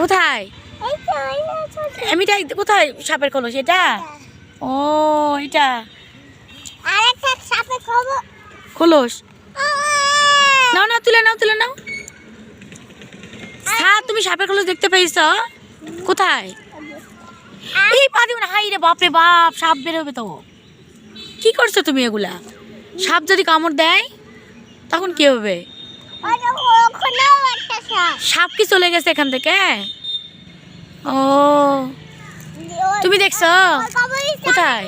কোথায়? কোথায় সাপের খোলস এটা? ও এটা। খোলস? নাও নাও তুলে নাও তুলে নাও। হ্যাঁ তুমি সাপের খোলস দেখতে পেয়েছ? কোথায়? এই পা দিও না হাই রে বাপ রে বাপ সাপ বেরোবে তো। কি করছ তুমি এগুলা? সাপ যদি কামড় দেয় তখন কি হবে? সাপ কি চলে গেছে এখান থেকে? ও। তুমি দেখছ? কোথায়?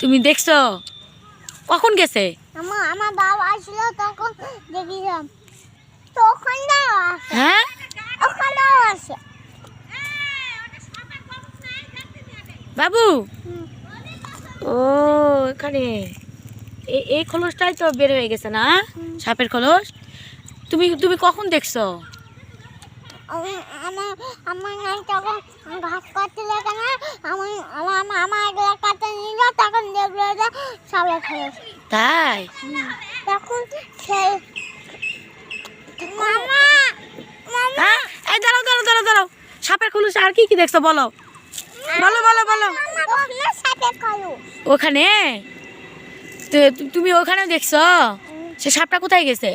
তুমি দেখছ? কখন গেছে? আমার বাবা আসলো তখন দেখলাম। তখন দাও হ্যাঁ? আছে বাবু। ও এখানে। এই খোলসটাই তো বের হয়ে গেছে না? সাপের খোলস? তুমি তুমি কখন দেখছ? আমার আমার আমার নাই তখন ঘাস আমার আমার মামা এগুলো কাটতে নিল তখন দেখল যে সবাই খেয়েছে তাই? তখন মামা মামা। হ্যাঁ? এই দাঁড়াও দাঁড়াও দাঁড়াও দাঁড়াও। সাপের খোলস আর কি কি দেখছ বলো? বলো বলো বলো। ওখানে? তুমি ওখানে দেখছ? সে সাপটা কোথায় গেছে?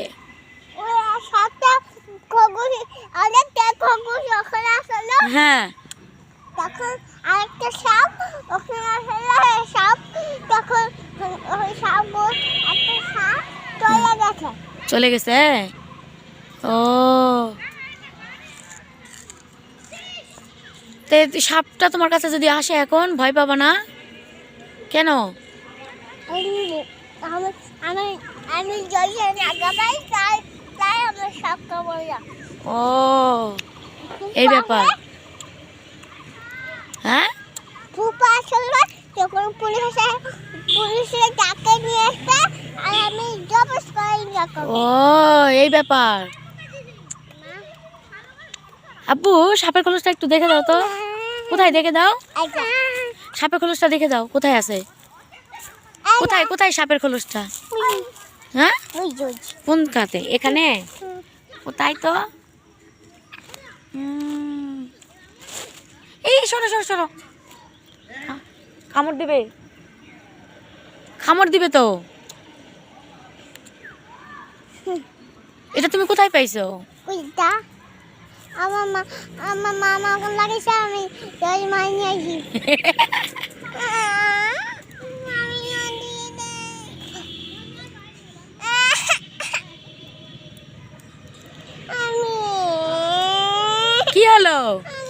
হ্যাঁ। তখন আরেকটা সাপ ওখানে আসলো সাপ তখন ওই সাপ একটা সাপ চলে গেছে। চলে গেছে? ও। তে সাপটা তোমার কাছে যদি আসে এখন ভয় পাবা না? কেন? আমি জলে তাই তাই আমার সাপ কামড় ও এই ব্যাপার। হ্যাঁ? ফুপা আসলে যখন পুলিশ আসে পুলিশে ডাকে নিয়ে আর আমি জবস করে ও এই ব্যাপার। আব্বু সাপের খোলসটা একটু দেখে দাও তো। কোথায় দেখে দাও? সাপের খোলসটা দেখে দাও কোথায় আছে? কোথায় কোথায় সাপের খোলসটা? হ্যাঁ? কোন কাতে এখানে? কোথায় তো। এই সরো সরো সরো। কামড় দিবে। কামড় দিবে তো? এটা তুমি কোথায় পাইছো? ওইটা আমার মা আমার মামা লাগিয়েছে আমি জল মাই নিয়ে আসি। হলো